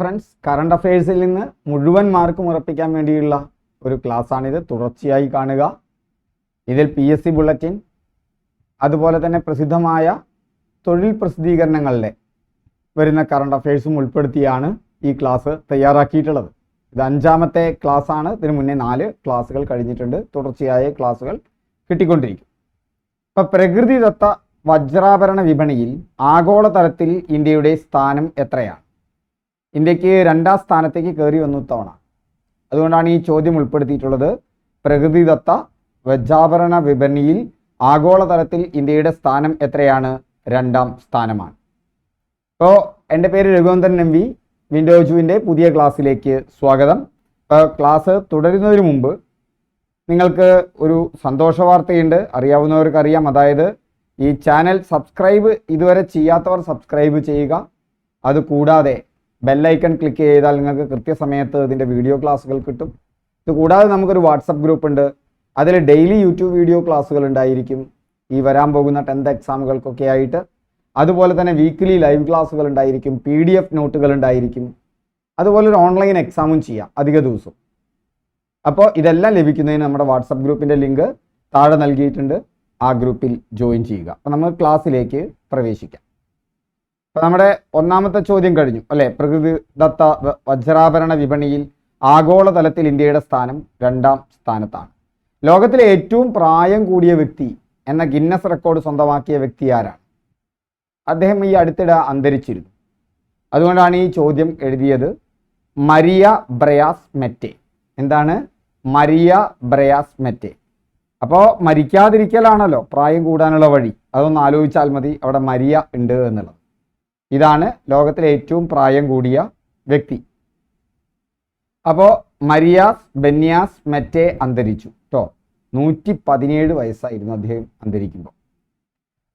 Friends current അഫയേഴ്സിൽ നിന്ന് മുഴുവൻ മാർക്കും ഉറപ്പിക്കാൻ വേണ്ടിയുള്ള ഒരു ക്ലാസ്സാണിത് തുടർച്ചയായി കാണുക. ഇതിൽ പി എസ് സി ബുള്ളറ്റിൻ അതുപോലെ തന്നെ പ്രസിദ്ധമായ തൊഴിൽ പ്രസിദ്ധീകരണങ്ങളിലെ വരുന്ന കറണ്ട് അഫയേഴ്സും ഉൾപ്പെടുത്തിയാണ് ഈ ക്ലാസ് തയ്യാറാക്കിയിട്ടുള്ളത്. ഇത് അഞ്ചാമത്തെ ക്ലാസ് ആണ്. ഇതിന് മുന്നേ നാല് ക്ലാസ്സുകൾ കഴിഞ്ഞിട്ടുണ്ട്. തുടർച്ചയായ ക്ലാസ്സുകൾ കിട്ടിക്കൊണ്ടിരിക്കും. ഇപ്പം പ്രകൃതിദത്ത വജ്രാഭരണ വിപണിയിൽ ആഗോളതലത്തിൽ ഇന്ത്യയുടെ സ്ഥാനം എത്രയാണ്? ഇന്ത്യയ്ക്ക് രണ്ടാം സ്ഥാനത്തേക്ക് കയറി വന്നു ഇത്തവണ. അതുകൊണ്ടാണ് ഈ ചോദ്യം ഉൾപ്പെടുത്തിയിട്ടുള്ളത്. പ്രകൃതിദത്ത വജ്രാഭരണ വിപണിയിൽ ആഗോളതലത്തിൽ ഇന്ത്യയുടെ സ്ഥാനം എത്രയാണ്? രണ്ടാം സ്ഥാനമാണ്. ഇപ്പോൾ എന്റെ പേര് രഘുവന്ദൻ എം വി. വിൻഡോജുവിന്റെ പുതിയ ക്ലാസ്സിലേക്ക് സ്വാഗതം. ഇപ്പോൾ ക്ലാസ് തുടരുന്നതിന് മുമ്പ് നിങ്ങൾക്ക് ഒരു സന്തോഷ വാർത്തയുണ്ട് അറിയാവുന്നവർക്ക് അറിയാം അതായത് ഈ ചാനൽ സബ്സ്ക്രൈബ് ഇതുവരെ ചെയ്യാത്തവർ സബ്സ്ക്രൈബ് ചെയ്യുക. അതുകൂടാതെ ബെല്ലൈക്കൺ ക്ലിക്ക് ചെയ്താൽ നിങ്ങൾക്ക് കൃത്യസമയത്ത് ഇതിന്റെ വീഡിയോ ക്ലാസ്സുകൾ കിട്ടും. ഇത് കൂടാതെ നമുക്കൊരു വാട്സപ്പ് ഗ്രൂപ്പ് ഉണ്ട്. അതിൽ ഡെയിലി യൂട്യൂബ് വീഡിയോ ക്ലാസ്സുകൾ ഉണ്ടായിരിക്കും. ഈ വരാൻ പോകുന്ന ടെൻത്ത് എക്സാമുകൾക്കൊക്കെ ആയിട്ട്. അതുപോലെ തന്നെ വീക്ക്ലി ലൈവ് ക്ലാസ്സുകൾ ഉണ്ടായിരിക്കും. പി ഡി എഫ് നോട്ടുകൾ ഉണ്ടായിരിക്കും. അതുപോലെ ഒരു ഓൺലൈൻ എക്സാമും ചെയ്യാം അധിക ദിവസം. അപ്പോൾ ഇതെല്ലാം ലഭിക്കുന്നതിന് നമ്മുടെ വാട്സപ്പ് ഗ്രൂപ്പിന്റെ ലിങ്ക് താഴെ നൽകിയിട്ടുണ്ട്. ആ ഗ്രൂപ്പിൽ ജോയിൻ ചെയ്യുക. അപ്പോൾ നമ്മൾ ക്ലാസ്സിലേക്ക് പ്രവേശിക്കാം. അപ്പോൾ നമ്മുടെ ഒന്നാമത്തെ ചോദ്യം കഴിഞ്ഞു അല്ലെ? പ്രകൃതിദത്ത വജ്രാഭരണ വിപണിയിൽ ആഗോളതലത്തിൽ ഇന്ത്യയുടെ സ്ഥാനം രണ്ടാം സ്ഥാനത്താണ്. ലോകത്തിലെ ഏറ്റവും പ്രായം കൂടിയ വ്യക്തി എന്ന ഗിന്നസ് റെക്കോർഡ് സ്വന്തമാക്കിയ വ്യക്തി ആരാണ്? അദ്ദേഹം ഈ അടുത്തിടെ അന്തരിച്ചിരുന്നു. അതുകൊണ്ടാണ് ഈ ചോദ്യം എഴുതിയത് മരിയ ബ്രയാസ് മെറ്റെ. എന്താണ്? മരിയ ബ്രയാസ് മെറ്റെ. അപ്പോൾ മരിക്കാതിരിക്കലാണല്ലോ പ്രായം കൂടാനുള്ള വഴി. അതൊന്ന് ആലോചിച്ചാൽ മതി അവിടെ മരിയ ഉണ്ട് എന്നുള്ളത്. ഇതാണ് ലോകത്തിലെ ഏറ്റവും പ്രായം കൂടിയ വ്യക്തി. അപ്പോൾ മരിയാസ് ബെന്യാസ് മെറ്റേ അന്തരിച്ചു കേട്ടോ നൂറ്റി പതിനേഴ് വയസ്സായിരുന്നു അദ്ദേഹം അന്തരിക്കുമ്പോൾ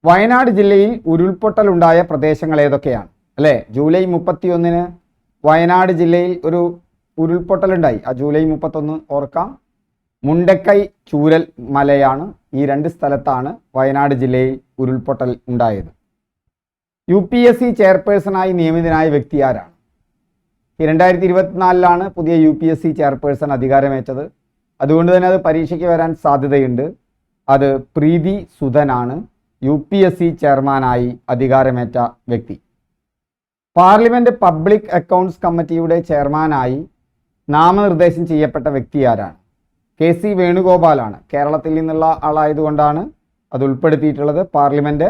വയനാട് ജില്ലയിൽ ഉരുൾപൊട്ടലുണ്ടായ പ്രദേശങ്ങൾ ഏതൊക്കെയാണ്? അല്ലേ? ജൂലൈ മുപ്പത്തിയൊന്നിന് വയനാട് ജില്ലയിൽ ഒരു ഉരുൾപൊട്ടലുണ്ടായി. ആ ജൂലൈ മുപ്പത്തൊന്ന് ഓർക്കാം. മുണ്ടക്കൈ ചൂരൽ മലയാണ് ഈ രണ്ട് സ്ഥലത്താണ് വയനാട് ജില്ലയിൽ ഉരുൾപൊട്ടൽ ഉണ്ടായത്. യു പി എസ് സി ചെയർപേഴ്സണായി നിയമിതനായ വ്യക്തി ആരാണ്? ഈ രണ്ടായിരത്തി ഇരുപത്തിനാലിലാണ് പുതിയ U P S C chairperson അധികാരമേറ്റത്. അതുകൊണ്ട് തന്നെ അത് പരീക്ഷയ്ക്ക് വരാൻ സാധ്യതയുണ്ട്. അത് പ്രീതി സുധനാണ് യു പി എസ് സി ചെയർമാനായി അധികാരമേറ്റ വ്യക്തി. പാർലമെന്റ് പബ്ലിക് അക്കൗണ്ട്സ് കമ്മിറ്റിയുടെ ചെയർമാനായി നാമനിർദ്ദേശം ചെയ്യപ്പെട്ട വ്യക്തി ആരാണ്? കെ സി വേണുഗോപാലാണ്. കേരളത്തിൽ നിന്നുള്ള ആളായതുകൊണ്ടാണ് അത് ഉൾപ്പെടുത്തിയിട്ടുള്ളത്. പാർലമെന്റ്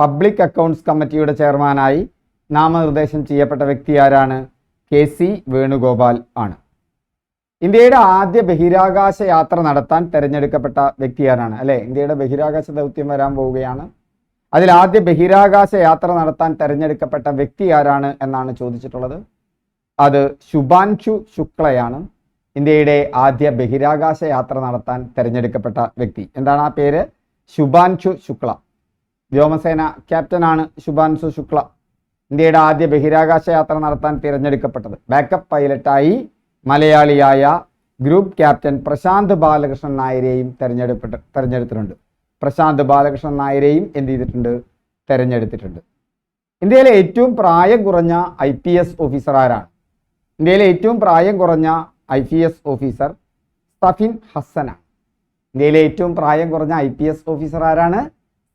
പബ്ലിക് അക്കൗണ്ട്സ് കമ്മിറ്റിയുടെ ചെയർമാനായി നാമനിർദ്ദേശം ചെയ്യപ്പെട്ട വ്യക്തി ആരാണ്? കെ സി വേണുഗോപാൽ ആണ്. ഇന്ത്യയുടെ ആദ്യ ബഹിരാകാശ യാത്ര നടത്താൻ തിരഞ്ഞെടുക്കപ്പെട്ട വ്യക്തി ആരാണ്? അല്ലെ? ഇന്ത്യയുടെ ബഹിരാകാശ ദൗത്യം വരാൻ പോവുകയാണ്. അതിൽ ആദ്യ ബഹിരാകാശ യാത്ര നടത്താൻ തിരഞ്ഞെടുക്കപ്പെട്ട വ്യക്തി ആരാണ് എന്നാണ് ചോദിച്ചിട്ടുള്ളത്. അത് ശുഭാൻഷു ശുക്ലയാണ്. ഇന്ത്യയുടെ ആദ്യ ബഹിരാകാശ യാത്ര നടത്താൻ തിരഞ്ഞെടുക്കപ്പെട്ട വ്യക്തി. എന്താണ് ആ പേര്? ശുഭാൻഷു ശുക്ല. വ്യോമസേന ക്യാപ്റ്റനാണ് ശുഭാൻസു ശുക്ല. ഇന്ത്യയുടെ ആദ്യ ബഹിരാകാശ യാത്ര നടത്താൻ തിരഞ്ഞെടുക്കപ്പെട്ടത്. ബാക്കപ്പ് പൈലറ്റായി മലയാളിയായ ഗ്രൂപ്പ് ക്യാപ്റ്റൻ പ്രശാന്ത് ബാലകൃഷ്ണൻ നായരെയും തെരഞ്ഞെടുപ്പെട്ട് തെരഞ്ഞെടുത്തിട്ടുണ്ട്. പ്രശാന്ത് ബാലകൃഷ്ണൻ നായരെയും എന്ത് ചെയ്തിട്ടുണ്ട്? തിരഞ്ഞെടുത്തിട്ടുണ്ട്. ഇന്ത്യയിലെ ഏറ്റവും പ്രായം കുറഞ്ഞ ഐ പി എസ് ഓഫീസർ ആരാണ്? ഇന്ത്യയിലെ ഏറ്റവും പ്രായം കുറഞ്ഞ I P S officer Safin ഹസനാണ് ഇന്ത്യയിലെ ഏറ്റവും പ്രായം കുറഞ്ഞ ഐ പി എസ് ഓഫീസർ ആരാണ്?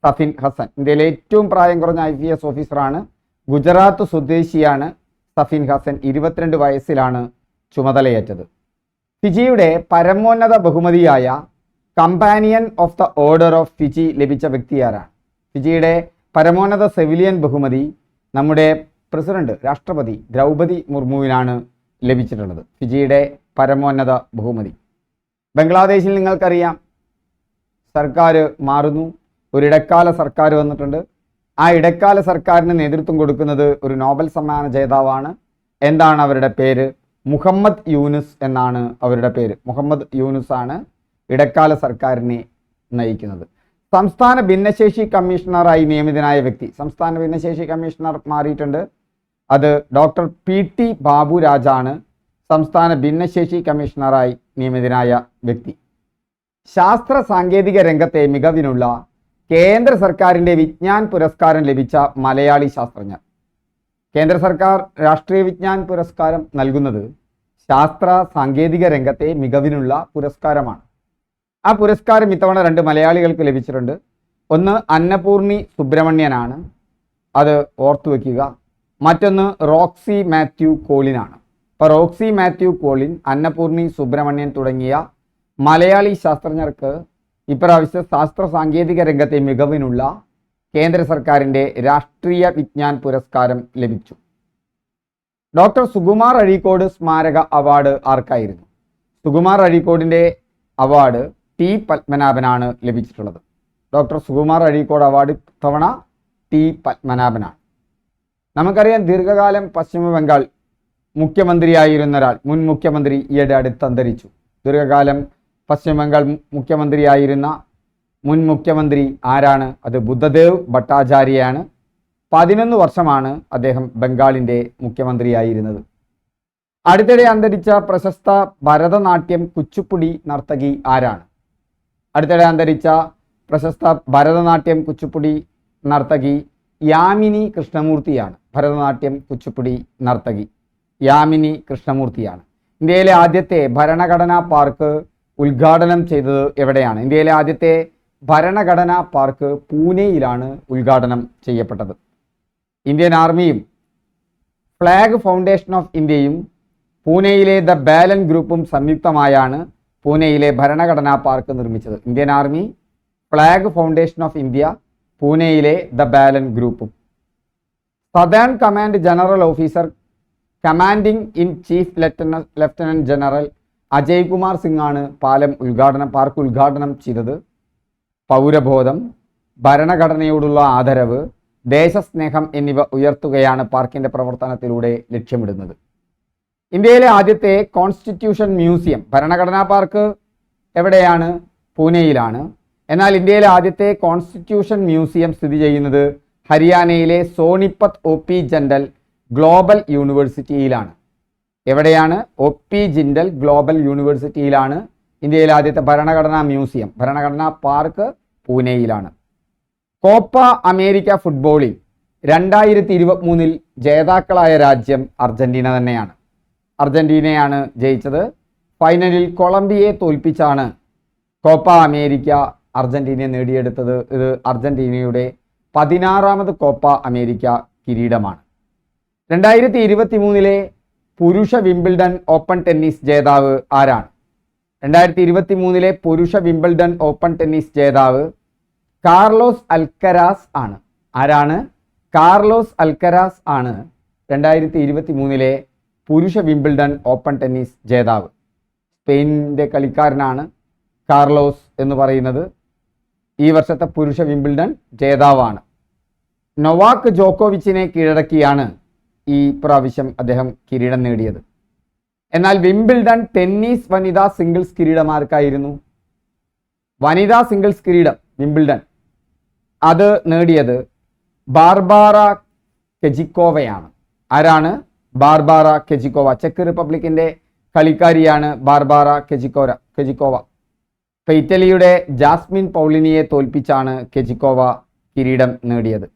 സഫിൻ ഹസൻ. ഇന്ത്യയിലെ ഏറ്റവും പ്രായം കുറഞ്ഞ ഐ പി എസ് ഓഫീസറാണ് ഗുജറാത്ത് സ്വദേശിയാണ് സഫിൻ ഹസൻ. ഇരുപത്തിരണ്ട് വയസ്സിലാണ് ചുമതലയേറ്റത്. ഫിജിയുടെ പരമോന്നത ബഹുമതിയായ companion of the order of Fiji ലഭിച്ച വ്യക്തി ആരാണ്? ഫിജിയുടെ പരമോന്നത സെവിലിയൻ ബഹുമതി നമ്മുടെ പ്രസിഡന്റ് രാഷ്ട്രപതി ദ്രൗപതി മുർമുവിനാണ് ലഭിച്ചിട്ടുള്ളത്. ഫിജിയുടെ പരമോന്നത ബഹുമതി. ബംഗ്ലാദേശിൽ നിങ്ങൾക്കറിയാം സർക്കാർ മാറുന്നു ഒരു ഇടക്കാല സർക്കാർ വന്നിട്ടുണ്ട്. ആ ഇടക്കാല സർക്കാരിന് നേതൃത്വം കൊടുക്കുന്നത് ഒരു നോബൽ സമ്മാന ജേതാവാണ്. എന്താണ് അവരുടെ പേര്? മുഹമ്മദ് യൂനുസ് എന്നാണ് അവരുടെ പേര്. മുഹമ്മദ് യൂനുസ് ആണ് ഇടക്കാല സർക്കാരിനെ നയിക്കുന്നത്. സംസ്ഥാന ഭിന്നശേഷി കമ്മീഷണറായി നിയമിതനായ വ്യക്തി. സംസ്ഥാന ഭിന്നശേഷി കമ്മീഷണർ മാറിയിട്ടുണ്ട്. അത് ഡോക്ടർ പി ടി ബാബുരാജാണ് സംസ്ഥാന ഭിന്നശേഷി കമ്മീഷണറായി നിയമിതനായ വ്യക്തി. ശാസ്ത്ര സാങ്കേതിക രംഗത്തെ മികവിനുള്ള കേന്ദ്ര സർക്കാരിന്റെ വിജ്ഞാൻ പുരസ്കാരം ലഭിച്ച മലയാളി ശാസ്ത്രജ്ഞർ. കേന്ദ്ര സർക്കാർ രാഷ്ട്രീയ വിജ്ഞാൻ പുരസ്കാരം നൽകുന്നത് ശാസ്ത്ര സാങ്കേതിക രംഗത്തെ മികവിനുള്ള പുരസ്കാരമാണ്. ആ പുരസ്കാരം ഇത്തവണ രണ്ട് മലയാളികൾക്ക് ലഭിച്ചിട്ടുണ്ട്. ഒന്ന് അന്നപൂർണി സുബ്രഹ്മണ്യനാണ്. അത് ഓർത്തു വയ്ക്കുക മറ്റൊന്ന് റോക്സി മാത്യു കോളിനാണ്. അപ്പോൾ റോക്സി മാത്യു കോളിൻ അന്നപൂർണി സുബ്രഹ്മണ്യൻ തുടങ്ങിയ മലയാളി ശാസ്ത്രജ്ഞർക്ക് ഇപ്രാവശ്യം ശാസ്ത്ര സാങ്കേതിക രംഗത്തെ മികവിനുള്ള കേന്ദ്ര സർക്കാരിന്റെ രാഷ്ട്രീയ വിജ്ഞാൻ പുരസ്കാരം ലഭിച്ചു. ഡോക്ടർ സുകുമാർ അഴീക്കോട് സ്മാരക അവാർഡ് ആർക്കായിരുന്നു? സുകുമാർ അഴീക്കോടിന്റെ അവാർഡ് ടി പത്മനാഭനാണ് ലഭിച്ചിട്ടുള്ളത്. ഡോക്ടർ സുകുമാർ അഴീക്കോട് അവാർഡ് തവണ ടി പത്മനാഭനാണ്. നമുക്കറിയാം ദീർഘകാലം പശ്ചിമ ബംഗാൾ മുഖ്യമന്ത്രിയായിരുന്ന ഒരാൾ മുൻ മുഖ്യമന്ത്രി ഈയിടെ അടുത്ത് അന്തരിച്ചു. ദീർഘകാലം പശ്ചിമ ബംഗാൾ മുഖ്യമന്ത്രിയായിരുന്ന മുൻ മുഖ്യമന്ത്രി ആരാണ്? അത് ബുദ്ധദേവ് ഭട്ടാചാര്യയാണ്. പതിനൊന്ന് വർഷമാണ് അദ്ദേഹം ബംഗാളിന്റെ മുഖ്യമന്ത്രിയായിരുന്നത്. അടുത്തിടെ അന്തരിച്ച പ്രശസ്ത ഭരതനാട്യം കുച്ചുപ്പുടി നർത്തകി ആരാണ്? അടുത്തിടെ അന്തരിച്ച പ്രശസ്ത ഭരതനാട്യം കുച്ചുപ്പുടി നർത്തകി യാമിനി കൃഷ്ണമൂർത്തിയാണ്. ഭരതനാട്യം കുച്ചുപ്പുടി നർത്തകി യാമിനി കൃഷ്ണമൂർത്തിയാണ്. ഇന്ത്യയിലെ ആദ്യത്തെ ഭരണഘടനാ പാർക്ക് ഉദ്ഘാടനം ചെയ്തത് എവിടെയാണ്? ഇന്ത്യയിലെ ആദ്യത്തെ ഭരണഘടനാ പാർക്ക് പൂനെയിലാണ് ഉദ്ഘാടനം ചെയ്യപ്പെട്ടത്. ഇന്ത്യൻ ആർമിയും ഫ്ലാഗ് ഫൗണ്ടേഷൻ ഓഫ് ഇന്ത്യയും പൂനെയിലെ ദ ബാലൻ ഗ്രൂപ്പും സംയുക്തമായാണ് പൂനെയിലെ ഭരണഘടനാ പാർക്ക് നിർമ്മിച്ചത്. Indian Army flag foundation of India പൂനെയിലെ ദ ബാലൻ ഗ്രൂപ്പും. Southern command general officer commanding in chief lieutenant general Ajay Kumar Singh ആണ് പാലം ഉദ്ഘാടനം പാർക്ക് ഉദ്ഘാടനം ചെയ്തത്. പൗരബോധം ഭരണഘടനയോടുള്ള ആദരവ് ദേശസ്നേഹം എന്നിവ ഉയർത്തുകയാണ് പാർക്കിന്റെ പ്രവർത്തനത്തിലൂടെ ലക്ഷ്യമിടുന്നത്. ഇന്ത്യയിലെ ആദ്യത്തെ കോൺസ്റ്റിറ്റ്യൂഷൻ മ്യൂസിയം ഭരണഘടനാ പാർക്ക് എവിടെയാണ്? പൂനെയിലാണ്. എന്നാൽ ഇന്ത്യയിലെ ആദ്യത്തെ കോൺസ്റ്റിറ്റ്യൂഷൻ മ്യൂസിയം സ്ഥിതി ചെയ്യുന്നത് ഹരിയാനയിലെ Sonipat O P Jindal global യൂണിവേഴ്സിറ്റിയിലാണ്. എവിടെയാണ്? ഒ പി ജിൻഡൽ ഗ്ലോബൽ യൂണിവേഴ്സിറ്റിയിലാണ് ഇന്ത്യയിലെ ആദ്യത്തെ ഭരണഘടനാ മ്യൂസിയം. ഭരണഘടനാ പാർക്ക് പൂനെയിലാണ്. കോപ്പ അമേരിക്ക ഫുട്ബോളിൽ രണ്ടായിരത്തി ഇരുപത്തി മൂന്നിൽ ജേതാക്കളായ രാജ്യം അർജന്റീന തന്നെയാണ്. അർജന്റീനയാണ് ജയിച്ചത്. ഫൈനലിൽ കൊളംബിയയെ തോൽപ്പിച്ചാണ് കോപ്പ അമേരിക്ക അർജന്റീന നേടിയെടുത്തത്. ഇത് അർജന്റീനയുടെ പതിനാറാമത് കോപ്പ അമേരിക്ക കിരീടമാണ്. രണ്ടായിരത്തി ഇരുപത്തി മൂന്നിലെ പുരുഷ വിംബിൾഡൺ ഓപ്പൺ ടെന്നീസ് ജേതാവ് ആരാണ്? രണ്ടായിരത്തി ഇരുപത്തി മൂന്നിലെ പുരുഷ വിംബിൾഡൺ ഓപ്പൺ ടെന്നീസ് ജേതാവ് കാർലോസ് അൽക്കരാസ് ആണ്. ആരാണ്? കാർലോസ് അൽക്കരാസ് ആണ് രണ്ടായിരത്തി ഇരുപത്തി മൂന്നിലെ പുരുഷ വിംബിൾഡൺ ഓപ്പൺ ടെന്നീസ് ജേതാവ്. സ്പെയിനിന്റെ കളിക്കാരനാണ് കാർലോസ് എന്ന് പറയുന്നത്. ഈ വർഷത്തെ പുരുഷ വിംബിൾഡൺ ജേതാവാണ്. നൊവാക്ക് ജോക്കോവിച്ചിനെ കീഴടക്കിയാണ് ഈ പ്രാവശ്യം അദ്ദേഹം കിരീടം നേടിയത്. എന്നാൽ വിംബിൾഡൺ ടെന്നീസ് വനിതാ സിംഗിൾസ് കിരീടമാർക്കായിരുന്നു. വനിതാ സിംഗിൾസ് കിരീടം വിംബിൾഡൺ. അത് നേടിയത് ബാർബാറ കെജിക്കോവയാണ്. ആരാണ്? Barbora Krejcikova. ചെക്ക് റിപ്പബ്ലിക്കിന്റെ കളിക്കാരിയാണ് ബാർബാറ കെജിക്കോര കെജിക്കോവ. ഇറ്റലിയുടെ ജാസ്മിൻ പൗളിനിയെ തോൽപ്പിച്ചാണ് കെജിക്കോവ കിരീടം നേടിയത്.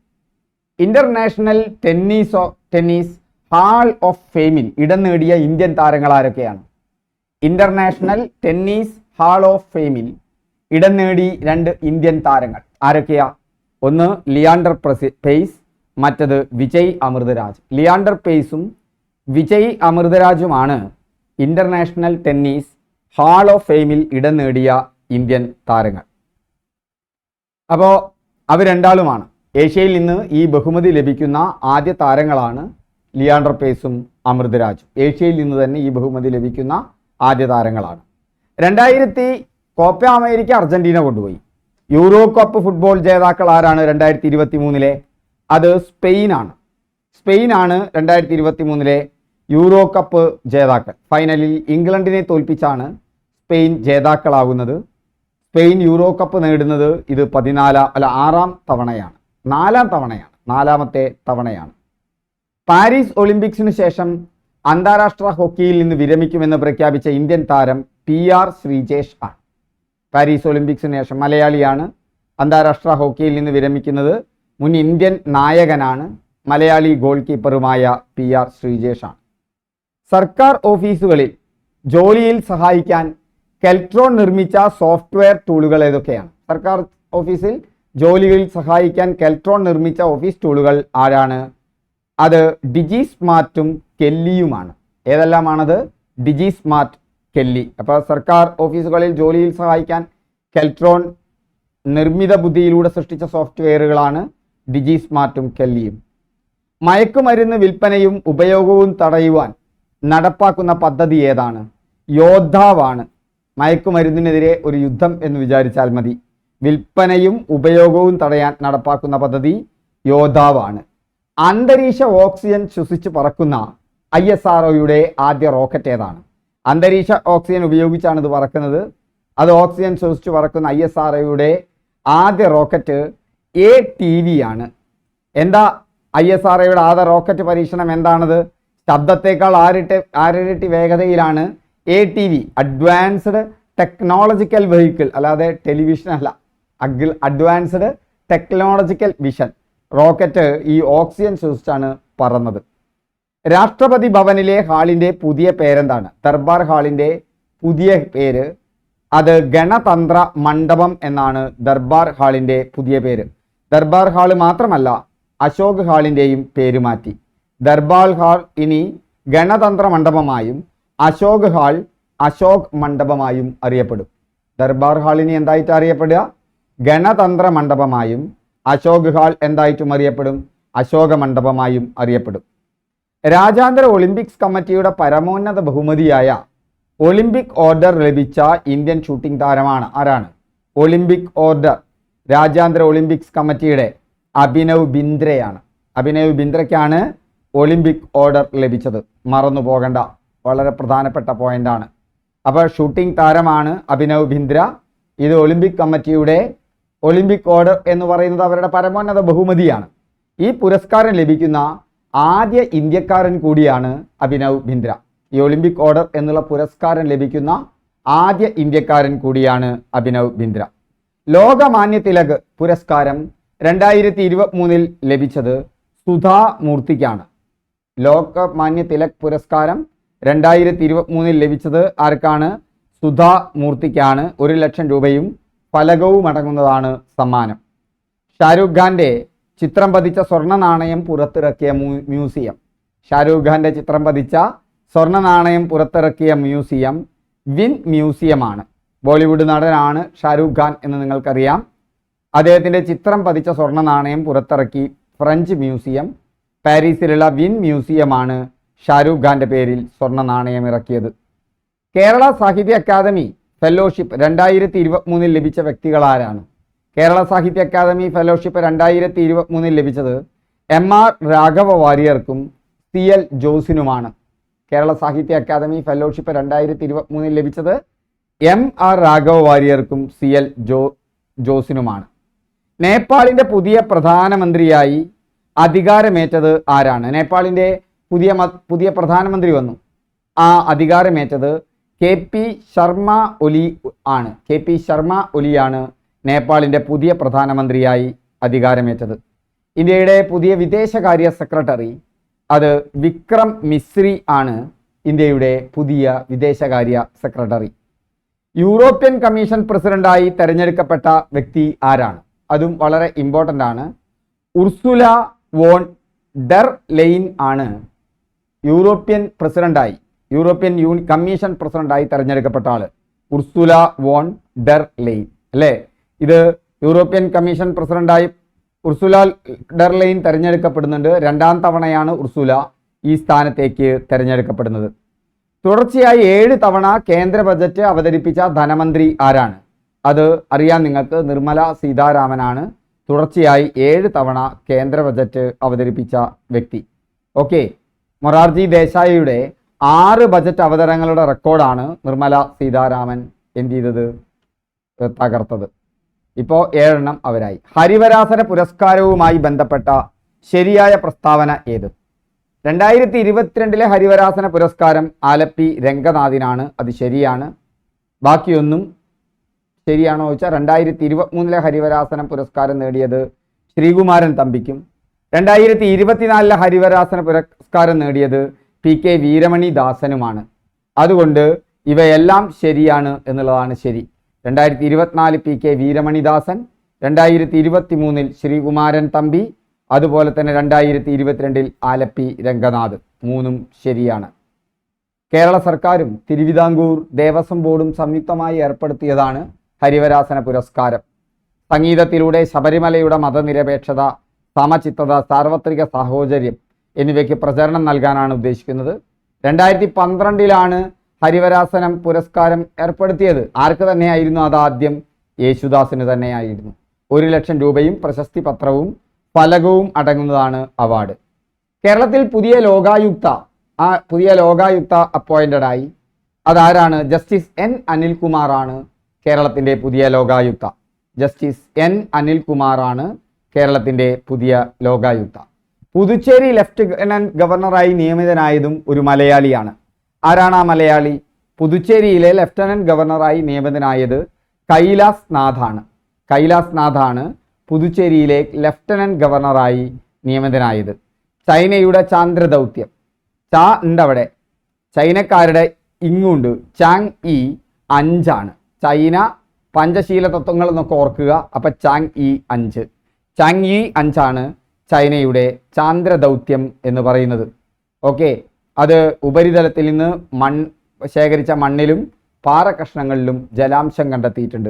International tennis tennis hall of ഫെയിമിൽ ഇടം നേടിയ ഇന്ത്യൻ താരങ്ങൾ ആരൊക്കെയാണ്? ഇന്റർനാഷണൽ ടെന്നീസ് ഹാൾ ഓഫ് ഫെയിമിൽ ഇടം നേടി രണ്ട് ഇന്ത്യൻ താരങ്ങൾ. ആരൊക്കെയാ? ഒന്ന് ലിയാണ്ടർ പ്രസി പെയ്സ് മറ്റത് വിജയ് അമൃതരാജ്. ലിയാണ്ടർ പെയ്സും വിജയ് അമൃതരാജുമാണ് ഇന്റർനാഷണൽ ടെന്നീസ് ഹാൾ ഓഫ് ഫെയിമിൽ ഇടം നേടിയ ഇന്ത്യൻ താരങ്ങൾ. അപ്പോൾ അവർ രണ്ടാളുമാണ്. ഏഷ്യയിൽ നിന്ന് ഈ ബഹുമതി ലഭിക്കുന്ന ആദ്യ താരങ്ങളാണ് ലിയാണ്ടർ പേസും അമൃതരാജും. ഏഷ്യയിൽ നിന്ന് തന്നെ ഈ ബഹുമതി ലഭിക്കുന്ന ആദ്യ താരങ്ങളാണ്. രണ്ടായിരത്തി കോപ്പ അമേരിക്ക അർജന്റീന കൊണ്ടുപോയി. യൂറോ കപ്പ് ഫുട്ബോൾ ജേതാക്കൾ ആരാണ് രണ്ടായിരത്തി ഇരുപത്തി മൂന്നിലെ അത് സ്പെയിനാണ്. സ്പെയിനാണ് രണ്ടായിരത്തി ഇരുപത്തി മൂന്നിലെ യൂറോ കപ്പ് ജേതാക്കൾ. ഫൈനലിൽ ഇംഗ്ലണ്ടിനെ തോൽപ്പിച്ചാണ് സ്പെയിൻ ജേതാക്കളാകുന്നത് സ്പെയിൻ യൂറോ കപ്പ് നേടുന്നത് ഇത് പതിനാലാം അല്ല ആറാം തവണയാണ്. നാലാം തവണയാണ് നാലാമത്തെ തവണയാണ്. പാരീസ് ഒളിമ്പിക്സിന് ശേഷം അന്താരാഷ്ട്ര ഹോക്കിയിൽ നിന്ന് വിരമിക്കുമെന്ന് പ്രഖ്യാപിച്ച ഇന്ത്യൻ താരം പി ആർ ശ്രീജേഷ് ആണ്. പാരീസ് ഒളിമ്പിക്സിന് ശേഷം മലയാളിയാണ് അന്താരാഷ്ട്ര ഹോക്കിയിൽ നിന്ന് വിരമിക്കുന്നത്. മുൻ ഇന്ത്യൻ നായകനാണ് മലയാളി ഗോൾ കീപ്പറുമായ പി ആർ ശ്രീജേഷാണ് സർക്കാർ ഓഫീസുകളിൽ ജോലിയിൽ സഹായിക്കാൻ കെൽട്രോൺ നിർമ്മിച്ച സോഫ്റ്റ്വെയർ ടൂളുകൾ ഏതൊക്കെയാണ്? സർക്കാർ ഓഫീസിൽ ജോലിയിൽ സഹായിക്കാൻ കെൽട്രോൺ നിർമ്മിച്ച ഓഫീസ് ടൂളുകൾ ആരാണ്? അത് ഡിജി സ്മാർട്ടും കെല്ലിയുമാണ്. ഏതെല്ലാമാണത്? Digi Smart Kelly. അപ്പോൾ സർക്കാർ ഓഫീസുകളിൽ ജോലിയിൽ സഹായിക്കാൻ കെൽട്രോൺ നിർമ്മിത ബുദ്ധിയിലൂടെ സൃഷ്ടിച്ച സോഫ്റ്റ്വെയറുകളാണ് ഡിജി സ്മാർട്ടും കെല്ലിയും. മയക്കുമരുന്ന് വിൽപ്പനയും ഉപയോഗവും തടയുവാൻ നടപ്പാക്കുന്ന പദ്ധതി ഏതാണ്? യോദ്ധാവാണ്. മയക്കുമരുന്നിനെതിരെ ഒരു യുദ്ധം എന്ന് വിചാരിച്ചാൽ മതി. വിൽപ്പനയും ഉപയോഗവും തടയാൻ നടപ്പാക്കുന്ന പദ്ധതി യോദ്ധാവാണ്. അന്തരീക്ഷ ഓക്സിജൻ ശ്വസിച്ച് പറക്കുന്ന ഐ എസ് ആർ ആദ്യ റോക്കറ്റ് ഏതാണ്? അന്തരീക്ഷ ഓക്സിജൻ ഉപയോഗിച്ചാണ് ഇത് പറക്കുന്നത്. അത് ഓക്സിജൻ ശ്വസിച്ച് പറക്കുന്ന ഐ എസ് ആർ ആദ്യ റോക്കറ്റ് എ ടി വി ആണ് എന്താ ഐ എസ് ആർ ആദ്യ റോക്കറ്റ് പരീക്ഷണം എന്താണത്? ശബ്ദത്തേക്കാൾ ആറിട്ട് ആറിരട്ടി വേഗതയിലാണ് A T V advanced technological vehicle അല്ലാതെ ടെലിവിഷൻ അല്ല. അഗ്ൽ അഡ്വാൻസ്ഡ് ടെക്നോളജിക്കൽ വിഷൻ റോക്കറ്റ് ഈ ഓക്സിജൻ സൂക്ഷിച്ചാണ് പറന്നത്. രാഷ്ട്രപതി ഭവനിലെ ഹാളിന്റെ പുതിയ പേരെന്താണ്? ദർബാർ ഹാളിന്റെ പുതിയ പേര്. അത് ഗണതന്ത്ര മണ്ഡപം എന്നാണ് ദർബാർ ഹാളിന്റെ പുതിയ പേര്. ദർബാർ ഹാൾ മാത്രമല്ല അശോക് ഹാളിന്റെയും പേര് മാറ്റി. ദർബാർ ഹാൾ ഇനി ഗണതന്ത്ര മണ്ഡപമായും അശോക് ഹാൾ അശോക് മണ്ഡപമായും അറിയപ്പെടും. ദർബാർ ഹാളിനി എന്തായിട്ട് അറിയപ്പെടുക? ഗണതന്ത്ര മണ്ഡപമായും അശോക് ഹാൾ എന്തായിട്ടും അറിയപ്പെടും? അശോക മണ്ഡപമായും അറിയപ്പെടും. രാജ്യാന്തര ഒളിമ്പിക്സ് കമ്മിറ്റിയുടെ പരമോന്നത ബഹുമതിയായ ഒളിമ്പിക് ഓർഡർ ലഭിച്ച ഇന്ത്യൻ ഷൂട്ടിംഗ് താരമാണ് ആരാണ്? ഒളിമ്പിക് ഓർഡർ രാജ്യാന്തര ഒളിമ്പിക്സ് കമ്മിറ്റിയുടെ അഭിനവ് ബിന്ദ്രയാണ്. അഭിനവ് ബിന്ദ്രയ്ക്കാണ് ഒളിമ്പിക് ഓർഡർ ലഭിച്ചത്. മറന്നു പോകണ്ട. വളരെ പ്രധാനപ്പെട്ട പോയിന്റാണ്. അപ്പോൾ ഷൂട്ടിംഗ് താരമാണ് അഭിനവ് ബിന്ദ്ര. ഇത് ഒളിമ്പിക് കമ്മിറ്റിയുടെ ഒളിമ്പിക് ഓർഡർ എന്ന് പറയുന്നത് അവരുടെ പരമോന്നത ബഹുമതിയാണ്. ഈ പുരസ്കാരം ലഭിക്കുന്ന ആദ്യ ഇന്ത്യക്കാരൻ കൂടിയാണ് അഭിനവ് ബിന്ദ്ര. ഈ ഒളിമ്പിക് ഓർഡർ എന്നുള്ള പുരസ്കാരം ലഭിക്കുന്ന ആദ്യ ഇന്ത്യക്കാരൻ കൂടിയാണ് അഭിനവ് ബിന്ദ്ര. ലോകമാന്യ തിലക് പുരസ്കാരം രണ്ടായിരത്തി ഇരുപത്തി മൂന്നിൽ ലഭിച്ചത് സുധാ മൂർത്തിക്കാണ്. ലോകമാന്യ തിലക് പുരസ്കാരം രണ്ടായിരത്തി ഇരുപത്തി മൂന്നിൽ ലഭിച്ചത് ആർക്കാണ്? സുധാ മൂർത്തിക്കാണ്. ഒരു ലക്ഷം രൂപയും ഫലകവും അടങ്ങുന്നതാണ് സമ്മാനം. ഷാരൂഖ് ഖാന്റെ ചിത്രം പതിച്ച സ്വർണ നാണയം പുറത്തിറക്കിയ മ്യൂസിയം. ഷാരൂഖ് ഖാന്റെ ചിത്രം പതിച്ച സ്വർണ നാണയം പുറത്തിറക്കിയ മ്യൂസിയം വിൻ മ്യൂസിയമാണ്. ബോളിവുഡ് നടനാണ് ഷാരൂഖ് ഖാൻ എന്ന് നിങ്ങൾക്കറിയാം. അദ്ദേഹത്തിന്റെ ചിത്രം പതിച്ച സ്വർണ നാണയം പുറത്തിറക്കി ഫ്രഞ്ച് മ്യൂസിയം. പാരീസിലുള്ള വിൻ മ്യൂസിയമാണ് ഷാരൂഖ് ഖാന്റെ പേരിൽ സ്വർണ നാണയം ഇറക്കിയത്. കേരള സാഹിത്യ അക്കാദമി ഫെലോഷിപ്പ് രണ്ടായിരത്തി ഇരുപത്തി മൂന്നിൽ ലഭിച്ച വ്യക്തികൾ ആരാണ്? കേരള സാഹിത്യ അക്കാദമി ഫെലോഷിപ്പ് രണ്ടായിരത്തി ഇരുപത്തി മൂന്നിൽ ലഭിച്ചത് എം ആർ രാഘവ വാര്യർക്കും സി എൽ ജോസിനുമാണ്. കേരള സാഹിത്യ അക്കാദമി ഫെലോഷിപ്പ് രണ്ടായിരത്തി ഇരുപത്തി മൂന്നിൽ ലഭിച്ചത് എം ആർ രാഘവ വാര്യർക്കും സി എൽ ജോ ജോസിനുമാണ്. നേപ്പാളിന്റെ പുതിയ പ്രധാനമന്ത്രിയായി അധികാരമേറ്റത് ആരാണ്? നേപ്പാളിന്റെ പുതിയ പുതിയ പ്രധാനമന്ത്രി വന്നു. ആ അധികാരമേറ്റത് കെ പി ശർമ്മ ഒലി ആണ്. കെ പി ശർമ്മ ഒലിയാണ് നേപ്പാളിന്റെ പുതിയ പ്രധാനമന്ത്രിയായി അധികാരമേറ്റത്. ഇന്ത്യയുടെ പുതിയ വിദേശകാര്യ സെക്രട്ടറി അത് വിക്രം മിശ്രി ആണ് ഇന്ത്യയുടെ പുതിയ വിദേശകാര്യ സെക്രട്ടറി. യൂറോപ്യൻ കമ്മീഷൻ പ്രസിഡന്റായി തെരഞ്ഞെടുക്കപ്പെട്ട വ്യക്തി ആരാണ്? അതും വളരെ ഇമ്പോർട്ടന്റ് ആണ്. ഉർസുല വോൺ ഡെർ ലെയിൻ ആണ് യൂറോപ്യൻ പ്രസിഡന്റായി യൂറോപ്യൻ യൂണി കമ്മീഷൻ പ്രസിഡന്റായി തെരഞ്ഞെടുക്കപ്പെട്ട ആൾ ഉർസുല വോൺ ഡെർ ലെയിൻ അല്ലേ? ഇത് യൂറോപ്യൻ കമ്മീഷൻ പ്രസിഡന്റായി ഉർസുല ഡെർ ലെയിൻ തെരഞ്ഞെടുക്കപ്പെടുന്നുണ്ട്. രണ്ടാം തവണയാണ് ഉർസുല ഈ സ്ഥാനത്തേക്ക് തെരഞ്ഞെടുക്കപ്പെടുന്നത്. തുടർച്ചയായി ഏഴ് തവണ കേന്ദ്ര ബജറ്റ് അവതരിപ്പിച്ച ധനമന്ത്രി ആരാണ്? അത് അറിയാൻ നിങ്ങൾക്ക് നിർമ്മല സീതാരാമനാണ്. തുടർച്ചയായി ഏഴ് തവണ കേന്ദ്ര ബജറ്റ് അവതരിപ്പിച്ച വ്യക്തി. ഓക്കെ. മൊറാർജി ദേശായിയുടെ ആറ് ബജറ്റ് അവതരങ്ങളുടെ റെക്കോർഡാണ് നിർമ്മല സീതാരാമൻ എന്ത് ചെയ്തത്? തകർത്തത്. ഇപ്പോൾ ഏഴെണ്ണം അവരായി. ഹരിവരാസന പുരസ്കാരവുമായി ബന്ധപ്പെട്ട ശരിയായ പ്രസ്താവന ഏത്? രണ്ടായിരത്തി ഇരുപത്തിരണ്ടിലെ ഹരിവരാസന പുരസ്കാരം ആലപ്പി രംഗനാഥിനാണ്. അത് ശരിയാണ്. ബാക്കിയൊന്നും ശരിയാണോ ചോദിച്ചാൽ രണ്ടായിരത്തി ഇരുപത്തിമൂന്നിലെ ഹരിവരാസന പുരസ്കാരം നേടിയത് ശ്രീകുമാരൻ തമ്പിക്കും. രണ്ടായിരത്തി ഇരുപത്തിനാലിലെ ഹരിവരാസന പുരസ്കാരം നേടിയത് പി കെ വീരമണി ദാസനുമാണ്. അതുകൊണ്ട് ഇവയെല്ലാം ശരിയാണ് എന്നുള്ളതാണ് ശരി. രണ്ടായിരത്തി ഇരുപത്തിനാല് പി കെ വീരമണിദാസൻ രണ്ടായിരത്തി ഇരുപത്തി മൂന്നിൽ ശ്രീകുമാരൻ തമ്പി അതുപോലെ തന്നെ രണ്ടായിരത്തി ഇരുപത്തിരണ്ടിൽ ആലപ്പി രംഗനാഥ്. മൂന്നും ശരിയാണ്. കേരള സർക്കാരും തിരുവിതാംകൂർ ദേവസ്വം ബോർഡും സംയുക്തമായി ഏർപ്പെടുത്തിയതാണ് ഹരിവരാസന പുരസ്കാരം. സംഗീതത്തിലൂടെ ശബരിമലയുടെ മതനിരപേക്ഷത സമചിത്തത സാർവത്രിക സാഹോദര്യം എന്നിവയ്ക്ക് പ്രചരണം നൽകാനാണ് ഉദ്ദേശിക്കുന്നത്. രണ്ടായിരത്തി പന്ത്രണ്ടിലാണ് ഹരിവരാസനം പുരസ്കാരം ഏർപ്പെടുത്തിയത്. ആർക്ക് തന്നെയായിരുന്നു അതാദ്യം യേശുദാസിന് തന്നെയായിരുന്നു. ഒരു ലക്ഷം രൂപയും പ്രശസ്തി പത്രവും ഫലകവും അടങ്ങുന്നതാണ് അവാർഡ്. കേരളത്തിൽ പുതിയ ലോകായുക്ത ആ പുതിയ ലോകായുക്ത അപ്പോയിന്റഡ് ആയി. അതാരാണ്? ജസ്റ്റിസ് എൻ അനിൽകുമാറാണ് കേരളത്തിന്റെ പുതിയ ലോകായുക്ത. ജസ്റ്റിസ് എൻ അനിൽകുമാറാണ് കേരളത്തിന്റെ പുതിയ ലോകായുക്ത. പുതുച്ചേരി ലഫ്റ്റനന്റ് ഗവർണറായി നിയമിതനായതും ഒരു മലയാളിയാണ്. ആരാണ് ആ മലയാളി? പുതുച്ചേരിയിലെ ലെഫ്റ്റനന്റ് ഗവർണറായി നിയമിതനായത് കൈലാസ് നാഥാണ്. കൈലാസ് നാഥാണ് പുതുച്ചേരിയിലെ ലെഫ്റ്റനന്റ് ഗവർണറായി നിയമിതനായത്. ചൈനയുടെ ചാന്ദ്ര ദൗത്യം ചാ ഉണ്ടവിടെ. ചൈനക്കാരുടെ ഇങ്ങുണ്ട്. ചാങ് ഇ അഞ്ചാണ്. ചൈന പഞ്ചശീല തത്വങ്ങൾ എന്നൊക്കെ ഓർക്കുക. അപ്പം ചാങ് ഇ അഞ്ച്. ചാങ് ഇ അഞ്ചാണ് ചൈനയുടെ ചാന്ദ്രദൗത്യം എന്ന് പറയുന്നത്. ഓക്കെ അത് ഉപരിതലത്തിൽ നിന്ന് മൺ ശേഖരിച്ച മണ്ണിലും പാറകഷ്ണങ്ങളിലും ജലാംശം കണ്ടെത്തിയിട്ടുണ്ട്.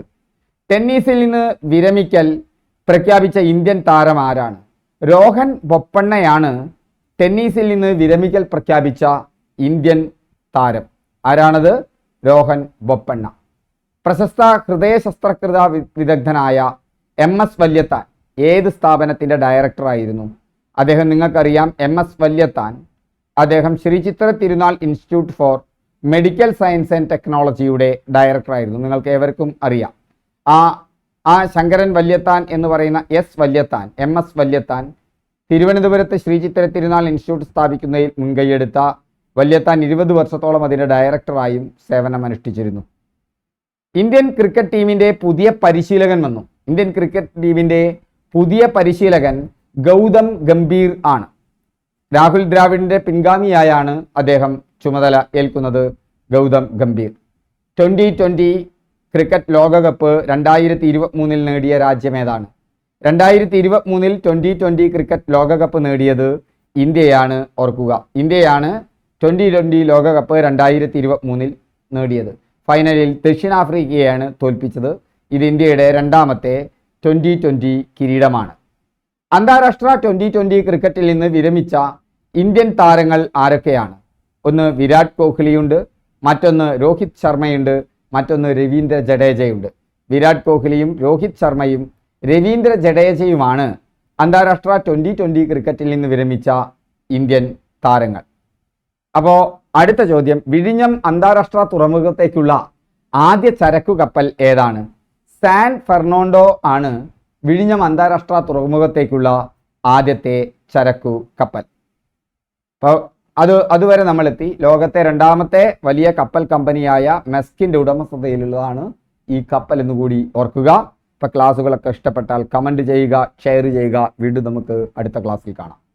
ടെന്നീസിൽ നിന്ന് വിരമിക്കൽ പ്രഖ്യാപിച്ച ഇന്ത്യൻ താരം ആരാണ്? രോഹൻ ബൊപ്പണ്ണയാണ് ടെന്നീസിൽ നിന്ന് വിരമിക്കൽ പ്രഖ്യാപിച്ച ഇന്ത്യൻ താരം. ആരാണത്? രോഹൻ ബൊപ്പണ്ണ. പ്രശസ്ത ഹൃദയ ശസ്ത്രകൃത വിദഗ്ധനായ എം എസ് വല്യത്താൻ. ഏത് സ്ഥാപനത്തിന്റെ ഡയറക്ടറായിരുന്നു അദ്ദേഹം നിങ്ങൾക്കറിയാം എം എസ് വല്യത്താൻ. അദ്ദേഹം Sree Chitra Thirunal Institute for Medical Science and ടെക്നോളജിയുടെ ഡയറക്ടറായിരുന്നു നിങ്ങൾക്ക് ഏവർക്കും അറിയാം. ആ ആ ശങ്കരൻ വല്യത്താൻ എന്ന് പറയുന്ന S Valiathan M S Valiathan തിരുവനന്തപുരത്ത് ശ്രീ ചിത്ര തിരുനാൾ ഇൻസ്റ്റിറ്റ്യൂട്ട് സ്ഥാപിക്കുന്നതിൽ മുൻകൈയെടുത്ത വല്യത്താൻ ഇരുപത് വർഷത്തോളം അതിന്റെ ഡയറക്ടറായും സേവനമനുഷ്ഠിച്ചിരുന്നു ഇന്ത്യൻ ക്രിക്കറ്റ് ടീമിന്റെ പുതിയ പരിശീലകൻ വന്നു. ഇന്ത്യൻ ക്രിക്കറ്റ് ടീമിന്റെ പുതിയ പരിശീലകൻ ഗൗതം ഗംഭീർ ആണ്. രാഹുൽ ദ്രാവിഡിന്റെ പിൻഗാമിയായാണ് അദ്ദേഹം ചുമതല ഏൽക്കുന്നത് Gautam Gambhir. Twenty twenty cricket ലോകകപ്പ് രണ്ടായിരത്തി ഇരുപത്തി മൂന്നിൽ നേടിയ രാജ്യം ഏതാണ്? രണ്ടായിരത്തി ഇരുപത്തി മൂന്നിൽ ട്വന്റി ട്വന്റി ക്രിക്കറ്റ് ലോകകപ്പ് നേടിയത് ഇന്ത്യയാണ് ഓർക്കുക. ഇന്ത്യയാണ് ട്വന്റി ട്വന്റി ലോകകപ്പ് രണ്ടായിരത്തി ഇരുപത്തി മൂന്നിൽ നേടിയത്. ഫൈനലിൽ ദക്ഷിണാഫ്രിക്കയെയാണ് തോൽപ്പിച്ചത്. ഇത് ഇന്ത്യയുടെ രണ്ടാമത്തെ ട്വന്റി ട്വന്റി കിരീടമാണ്. അന്താരാഷ്ട്ര ട്വന്റി ട്വന്റി ക്രിക്കറ്റിൽ നിന്ന് വിരമിച്ച ഇന്ത്യൻ താരങ്ങൾ ആരൊക്കെയാണ്? ഒന്ന് വിരാട് കോഹ്ലിയുണ്ട് മറ്റൊന്ന് രോഹിത് ശർമ്മയുണ്ട് മറ്റൊന്ന് രവീന്ദ്ര ജഡേജയുണ്ട്. വിരാട് കോഹ്ലിയും രോഹിത് ശർമ്മയും രവീന്ദ്ര ജഡേജയുമാണ് അന്താരാഷ്ട്ര ട്വന്റി ട്വന്റി ക്രിക്കറ്റിൽ നിന്ന് വിരമിച്ച ഇന്ത്യൻ താരങ്ങൾ. അപ്പോൾ അടുത്ത ചോദ്യം വിഴിഞ്ഞം അന്താരാഷ്ട്ര തുറമുഖത്തേക്കുള്ള ആദ്യ ചരക്കു കപ്പൽ ഏതാണ്? സാൻ ഫെർണാണ്ടോ ആണ് വിഴിഞ്ഞം അന്താരാഷ്ട്ര തുറമുഖത്തേക്കുള്ള ആദ്യത്തെ ചരക്കു കപ്പൽ. അപ്പോൾ അത് അതുവരെ നമ്മളെത്തി. ലോകത്തെ രണ്ടാമത്തെ വലിയ കപ്പൽ കമ്പനിയായ മെസ്കിന്റെ ഉടമസ്ഥതയിലുള്ളതാണ് ഈ കപ്പൽ എന്ന് കൂടി ഓർക്കുക. ഇപ്പോൾ ക്ലാസ്സുകളൊക്കെ ഇഷ്ടപ്പെട്ടാൽ കമന്റ് ചെയ്യുക ഷെയർ ചെയ്യുക. വീണ്ടും നമുക്ക് അടുത്ത ക്ലാസ്സിൽ കാണാം.